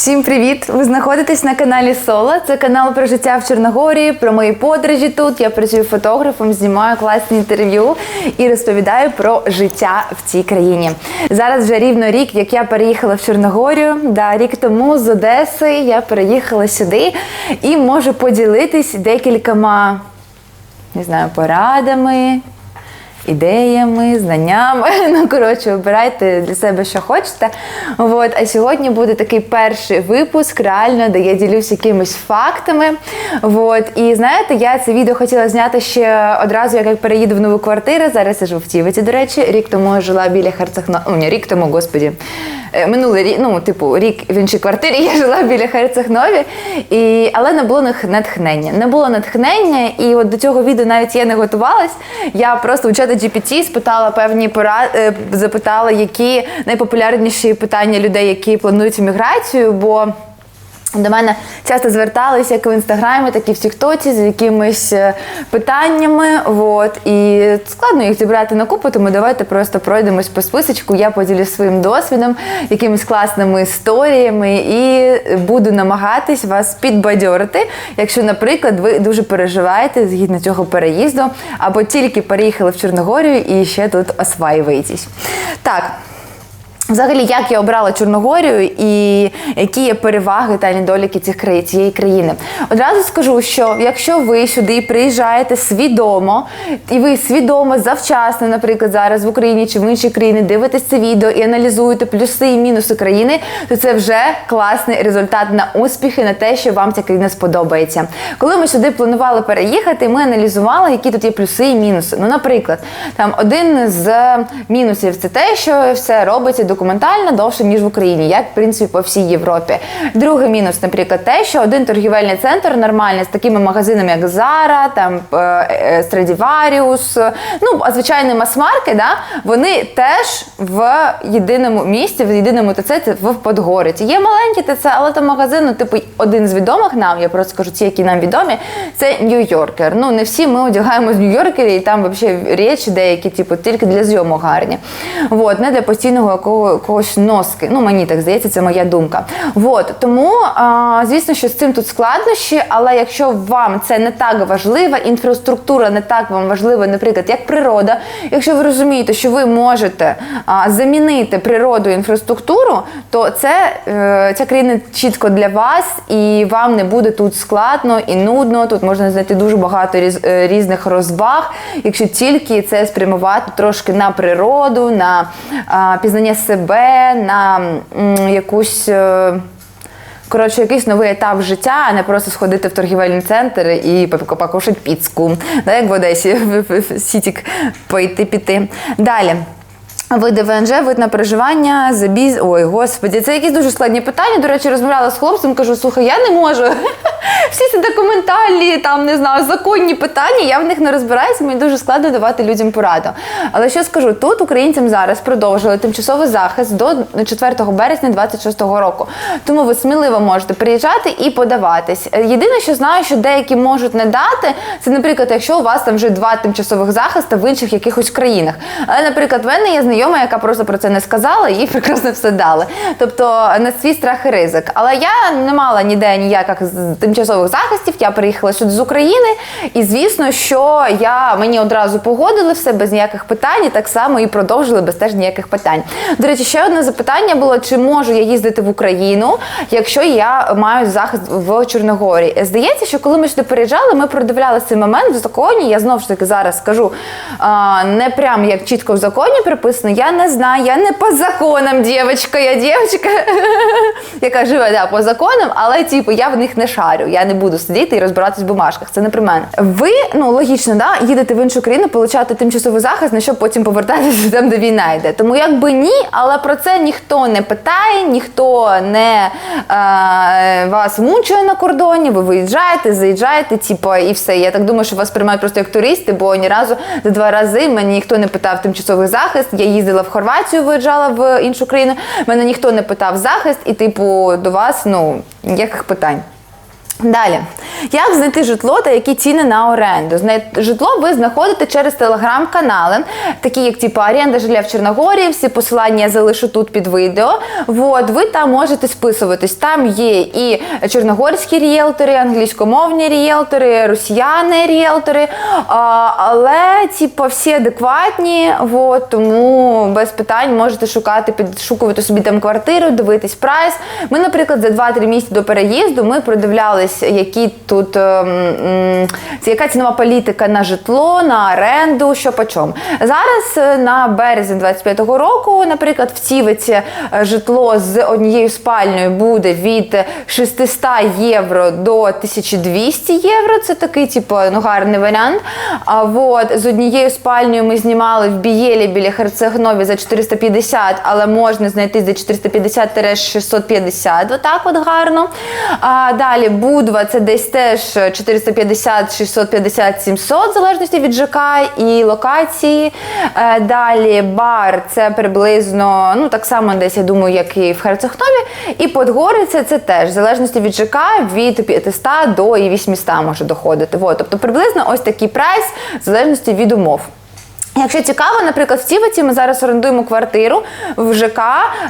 Всім привіт! Ви знаходитесь на каналі Сола. Це канал про життя в Чорногорії, про мої подорожі тут. Я працюю фотографом, знімаю класні інтерв'ю і розповідаю про життя в цій країні. Зараз вже рівно рік, як я переїхала в Чорногорію. Да, рік тому з Одеси я переїхала сюди і можу поділитись декількома не знаю, порадами, ідеями, знаннями. Ну, коротше, обирайте для себе, що хочете. От. А сьогодні буде такий перший випуск, реально, де я ділюсь якимись фактами. От. І знаєте, я це відео хотіла зняти ще одразу, як я переїду в нову квартиру. Зараз я живу в Тівиці, до речі. Рік тому жила біля Харцахно. Ну, ні, рік тому, господі. Е, Минулий рік, ну, типу, рік в іншій квартирі я жила біля Херцегнові, і... але не було натхнення. Не було натхнення, і от до цього відео навіть я не готувалась. Я просто у чата GPT спитала певні пора... е, запитала, які найпопулярніші питання людей, які планують міграцію, бо. До мене часто зверталися як в інстаграмі, так і в Тіктоці з якимись е, питаннями. От, і складно їх зібрати на купу, тому давайте просто пройдемось по списочку. Я поділюсь своїм досвідом, якимись класними історіями, і буду намагатись вас підбадьорити, якщо, наприклад, ви дуже переживаєте згідно цього переїзду, або тільки переїхали в Чорногорію і ще тут осваюєтесь. Так. Взагалі, як я обрала Чорногорію і які є переваги та недоліки цих країн цієї країни? Одразу скажу, що якщо ви сюди приїжджаєте свідомо, і ви свідомо завчасно, наприклад, зараз в Україні чи в іншій країні дивитесь це відео і аналізуєте плюси і мінуси країни, то це вже класний результат на успіхи, на те, що вам ця країна сподобається. Коли ми сюди планували переїхати, ми аналізували, які тут є плюси і мінуси. Ну, наприклад, там один з мінусів це те, що все робиться документально довше, ніж в Україні, як в принципі по всій Європі. Другий мінус, наприклад, те, що один торгівельний центр нормальний з такими магазинами, як Zara, там е, е, Stradivarius, ну а звичайний мас-маркет, да, вони теж в єдиному місці, в єдиному ТЦ в Подгориці. Є маленькі ТЦ, але там магазин, ну, типу, один з відомих нам, я просто скажу, ті, які нам відомі, це Нью-Йоркер. Ну не всі ми одягаємо з Нью-Йоркері, і там взагалі речі деякі, типу, тільки для зйомок гарні. Вот, не для постійного якого, якогось носки. Ну, мені так здається, це моя думка. Вот, тому, звісно, що з цим тут складнощі, але якщо вам це не так важливо, інфраструктура не так вам важлива, наприклад, як природа, якщо ви розумієте, що ви можете замінити природу інфраструктуру, то це е, ця країна чітко для вас, і вам не буде тут складно і нудно. Тут можна знайти дуже багато е, різних розваг, якщо тільки це спрямувати трошки на природу, на пізнання себе, на якусь. е, Коротше, якийсь новий етап життя, а не просто сходити в торгівельний центр і покушати піцку, да, як в Одесі, в- Сітік пойти піти. Далі. Види ВНЖ, вид на проживання, забіз. Ой, господі, це якісь дуже складні питання. До речі, розмовляла з хлопцем, кажу, слухай, я не можу. Всі ці документальні, там не знаю, законні питання, я в них не розбираюся, мені дуже складно давати людям пораду. Але що скажу, тут українцям зараз продовжили тимчасовий захист до 4 березня 26 року. Тому ви сміливо можете приїжджати і подаватись. Е, Єдине, що знаю, що деякі можуть не дати, це, наприклад, якщо у вас там вже два тимчасових захиста в інших якихось країнах. Але, наприклад, в мене є знайома, яка просто про це не сказала, їй прекрасно все дали. Тобто на свій страх і ризик. Але я не мала ніде ніяких тимчасових захистів. Я приїхала сюди з України, і звісно, що я мені одразу погодили все без ніяких питань, і так само і продовжили без теж ніяких питань. До речі, ще одне запитання було: чи можу я їздити в Україну, якщо я маю захист в Чорногорії? Здається, що коли ми сюди переїжджали, ми продивляли цей момент в законі. Я знову ж таки зараз скажу не прям як чітко в законі приписано. Я не знаю, я не по законам, дівчинка, я дівчинка, яка живе да, по законам, але типу я в них не шарю. Я не буду сидіти і розбиратись в бумажках. Це не про мене. Ви ну логічно, да, їдете в іншу країну, получати тимчасовий захист, на щоб потім повертатися там, де війна йде. Тому якби ні, але про це ніхто не питає, ніхто не е, вас мучує на кордоні. Ви виїжджаєте, заїжджаєте, типу, і все. Я так думаю, що вас приймають просто як туристи, бо ні разу за два рази мені ніхто не питав тимчасовий захист. Я їздила в Хорватію, виїжджала в іншу країну. Мене ніхто не питав захист, і типу до вас ну ніяких питань. Далі, як знайти житло та які ціни на оренду? Житло ви знаходите через телеграм-канали, такі як типу оренда жилья в Чорногорії. Всі посилання я залишу тут під відео. Вот, ви там можете списуватись. Там є і чорногорські ріелтори, англійськомовні ріелтори, росіяни ріелтори. Але типу, всі адекватні. Вот, тому без питань можете шукати, підшукувати собі там квартиру, дивитись прайс. Ми, наприклад, за 2-3 місяці до переїзду ми продивлялись, які тут ем, яка цінова політика на житло, на оренду, що по чому. Зараз е, на березень 25-го року, наприклад, в Цівиці е, житло з однією спальнею буде від 600 євро до 1200 євро. Це такий, типу, ну гарний варіант. А от з однією спальнею ми знімали в Бієлі біля Херцегнові за 450, але можна знайти за 450-650, отак от гарно. А далі Будва це десь теж 450, 650, 700, в залежності від ЖК і локації. Е, Далі бар це приблизно, ну так само десь, я думаю, як і в Херцегнові. І Подгориця це теж в залежності від ЖК від 500 до і 800 може доходити. Вот, тобто приблизно ось такий прайс в залежності від умов. Якщо цікаво, наприклад, в Цівиці ми зараз орендуємо квартиру в ЖК.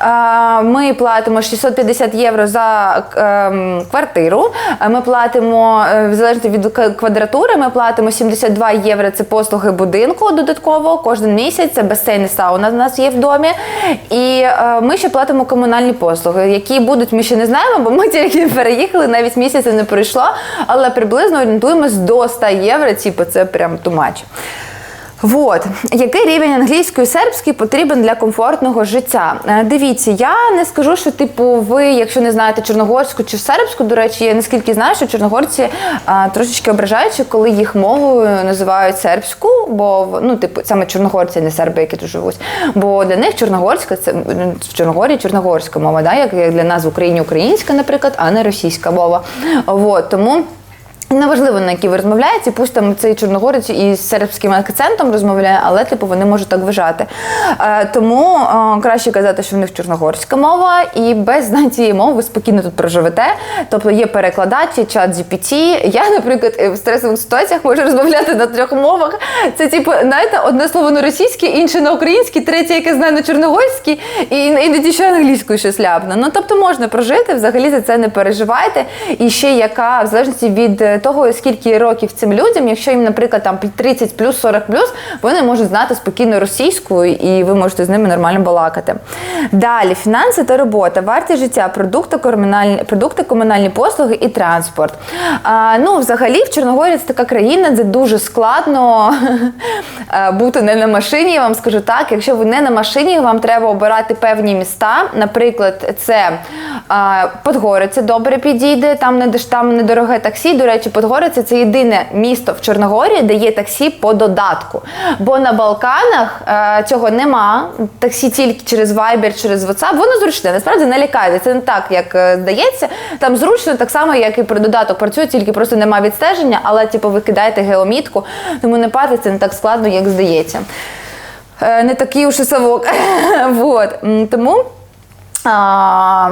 е, Ми платимо 650 євро за ем, квартиру. Е, Ми платимо е, в залежності від квадратури. Ми платимо 72 євро. Це послуги будинку додатково кожен місяць. Це басейн і сауна в нас є в домі. І е, ми ще платимо комунальні послуги, які будуть, ми ще не знаємо, бо ми тільки переїхали, навіть місяця не пройшло. Але приблизно орієнтуємось до 100 євро. Типу, це прям тумач. Вот. Який рівень англійської сербської потрібен для комфортного життя? Е, Дивіться, я не скажу, що типу ви, якщо не знаєте чорногорську чи сербську, до речі, я наскільки знаю, що чорногорці а, трошечки ображаються, коли їх мовою називають сербську, бо ну, типу, саме чорногорці, не серби, які тут живуть. Бо для них чорногорська це в Чорногорії чорногорська мова, да? як для нас в Україні українська, наприклад, а не російська мова. Вот. Тому. Неважливо, на якій ви розмовляєте, пусть там цей чорногорець із сербським акцентом розмовляє, але типу вони можуть так вважати. Е, тому е, краще казати, що в них чорногорська мова, і без знань цієї мови ви спокійно тут проживете. Тобто є перекладач, є чат GPT. Я, наприклад, е, в стресових ситуаціях можу розмовляти на трьох мовах. Це типу, знаєте, одне слово на російській, інше на українській, третє, яке знаю на чорногорській, і іноді ще англійською щось ляпне. Ну тобто можна прожити, взагалі за це не переживайте. І ще яка в залежності від е, того, скільки років цим людям, якщо їм, наприклад, там 30 плюс 40 плюс, вони можуть знати спокійно російську, і ви можете з ними нормально балакати. Далі фінанси та робота, вартість життя, продукти, комунальні, продукти, комунальні послуги і транспорт. А, ну, взагалі, в Чорногорії це така країна, де дуже складно е, бути не на машині. Я вам скажу так, якщо ви не на машині, вам треба обирати певні міста. Наприклад, це а, Подгориця добре підійде, там недороге таксі. До речі, Подгориця це єдине місто в Чорногорії, де є таксі по додатку. Бо на Балканах е, цього нема. Таксі тільки через Viber, через WhatsApp. Воно зручне. Насправді не лякайте. Це не так, як е, здається. Там зручно так само, як і при додаток працює, тільки просто нема відстеження, але типу ви кидаєте геомітку, тому не падає, це не так складно, як здається. Е, Не такий уж і совок. вот. Тому. А,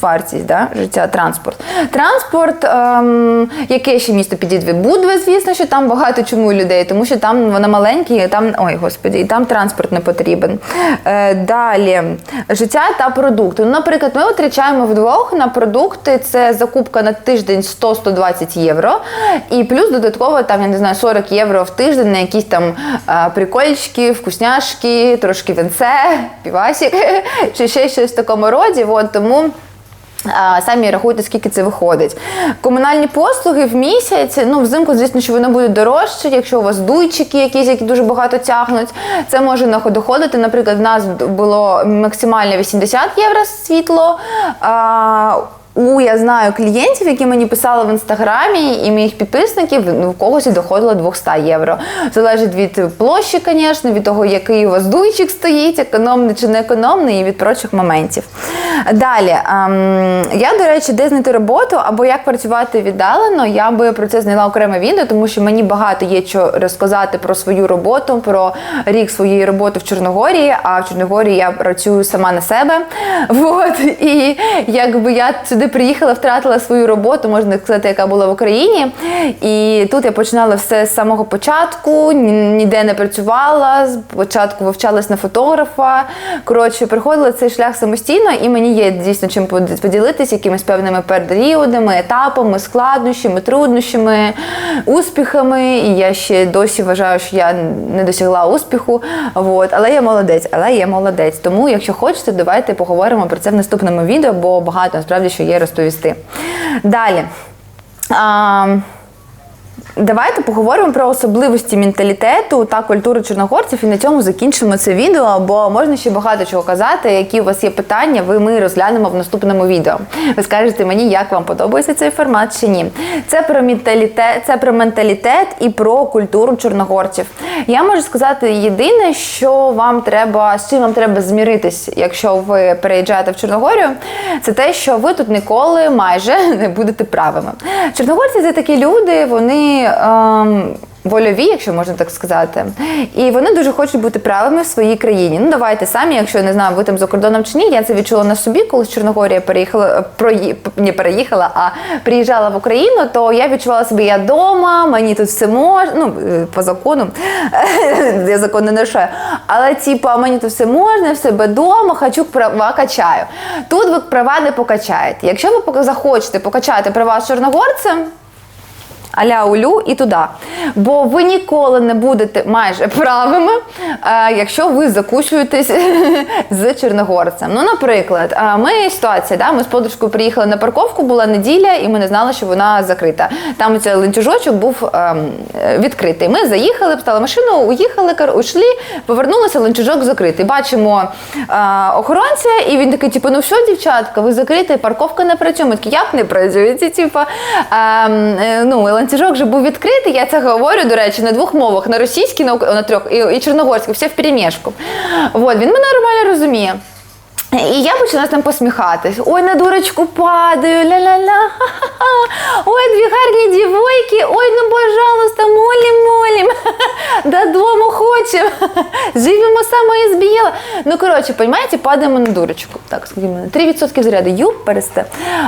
вартість да, життя, транспорт. Транспорт, ем, яке ще місто підійде? Будве, звісно, що там багато чому людей, тому що там вона маленька, і там, ой, господі, і там транспорт не потрібен. Е, далі, життя та продукти. Ну, наприклад, ми витрачаємо вдвох на продукти, це закупка на тиждень 100-120 євро, і плюс додатково там, я не знаю, 40 євро в тиждень на якісь там е, прикольчики, вкусняшки, трошки венце, півасик, чи ще щось в такому роді. От, тому Самі рахуйте, скільки це виходить. Комунальні послуги в місяць, ну взимку, звісно, що воно буде дорожче, якщо у вас дуйчики якісь, які дуже багато тягнуть, це може доходити. Наприклад, в нас було максимально 80 євро світло. А, у я знаю клієнтів, які мені писали в інстаграмі, і моїх підписників ну, в когось і доходило 200 євро. Залежить від площі, звісно, від того, який у вас дуйчик стоїть, економний чи не економний, і від прочих моментів. Далі, ем, я, до речі, де знайти роботу або як працювати віддалено, я би про це зняла окреме відео, тому що мені багато є що розказати про свою роботу, про рік своєї роботи в Чорногорії. А в Чорногорії я працюю сама на себе. Вот. І якби я сюди приїхала, втратила свою роботу, можна сказати, яка була в Україні. І тут я починала все з самого початку, ні- ніде не працювала. Спочатку вивчалась на фотографа. Коротше, проходила цей шлях самостійно, і мені є дійсно чим под- поділитися якимись певними періодами, етапами, складнощами, труднощами, успіхами. І я ще досі вважаю, що я не досягла успіху. Вот. Але я молодець, але я молодець. Тому, якщо хочете, давайте поговоримо про це в наступному відео, бо багато насправді що є розповісти. Далі. А, Давайте поговоримо про особливості менталітету та культури чорногорців і на цьому закінчимо це відео, бо можна ще багато чого казати. Які у вас є питання, ви ми розглянемо в наступному відео. Ви скажете мені, як вам подобається цей формат чи ні. Це про менталітет, це про менталітет і про культуру чорногорців. Я можу сказати єдине, що вам треба з чим вам треба зміритись, якщо ви переїжджаєте в Чорногорію, це те, що ви тут ніколи майже не будете правими. Чорногорці це такі люди, вони. Ем, Вольові, якщо можна так сказати, і вони дуже хочуть бути правими в своїй країні. Ну давайте самі, якщо я не знаю, ви там за кордоном чи ні. Я це відчула на собі, коли з Чорногорія переїхала прої, не переїхала, а приїжджала в Україну, то я відчувала себе я вдома, мені тут все можна. Ну е, по закону я закон не нарушаю. Але типа мені тут все можна, в себе вдома, хочу права качаю. Тут ви права не покачаєте. Якщо ви захочете покачати права з чорногорцем. Аля улю і туди. Бо ви ніколи не будете майже правими, е, якщо ви закучуєтесь з чорногорцем. Ну, наприклад, е, ми ситуація, да, ми з подружкою приїхали на парковку, була неділя, і ми не знали, що вона закрита. Там цей ланцюжочок був ем, е, відкритий. Ми заїхали, встали машину, уїхали, ушли, повернулися, ланцюжок закритий. Бачимо охоронця, і він такий, типу, ну все, дівчатка, ви закриті, парковка не працює. Ми такі, як не працює? Ці, Типу, ем, ну, ланцюжок же був відкритий. Я це говорю, до речі, на двох мовах: на російській, на, на трьох і, і чорногорській, все в перемішку. От він мене нормально розуміє. І я почала з ним посміхатись. Ой, на дурочку падаю, ля-ля-ля. Ой, дві гарні дівойки. Ой, ну пожалуйста, молім. Додому хочемо. Живемо саме збіла. Ну, коротше, понимаете, падаємо на дурочку. Так, мене? 3% заряду. Юп, пересте.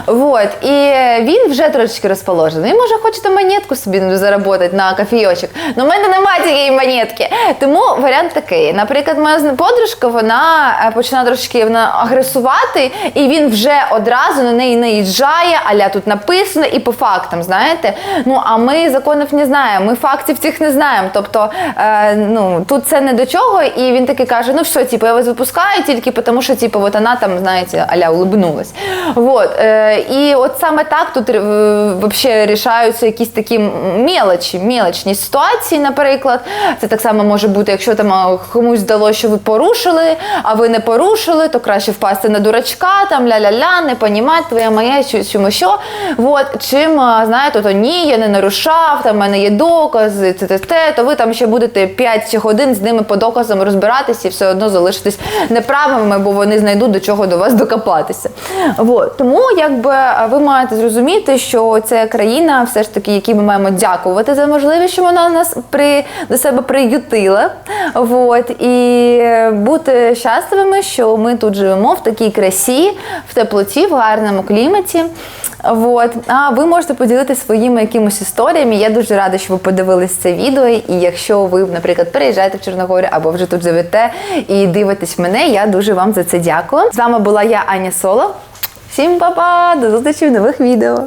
Вот. І він вже трошечки розположений. Він може хоче там монетку собі заробити на кофійочок. Ну, в мене немає цієї монетки. Тому варіант такий. Наприклад, моя подружка, вона е, починає трошки вона агресувати, і він вже одразу на неї наїжджає, аля тут написано, і по фактам, знаєте. Ну, а ми законів не знаємо, ми фактів цих не знаємо. Тобто, е, ну, тут це не до чого, і він таки каже: ну все, типу, я вас випускаю тільки тому, що типу, от вона там, знаєте, аля улыбнулась. Вот. Е, і от саме так тут е, вообще рішаються якісь такі мелочі, мелочні ситуації, наприклад. Це так само може бути, якщо там комусь здалося, що ви порушили, а ви не порушили, то краще впасти на дурачка, там ля-ля-ля, не понімати, твоя моя, чому що. Вот. Чим, знаєте, то ні, я не нарушав, там в мене є докази, те, те, то ви там ще будете 5 годин з ними по доказам розбиратися і все одно залишитесь неправими, бо вони знайдуть до чого до вас докопатися. Вот. Тому якби ви маєте зрозуміти, що це країна, все ж таки, якій ми маємо дякувати за можливість, що вона нас при, до себе приютила. Вот. І бути щасливими, що ми тут живемо в такій красі, в теплоті, в гарному кліматі. Вот. А ви можете поділитися своїми якимось історіями. Я дуже рада, що ви подивились це відео. І якщо ви, наприклад, переїжджаєте в Чорногорію або вже тут живете і дивитесь мене, я дуже вам за це дякую. З вами була я, Аня Соло. Всім па-па! До зустрічі в нових відео!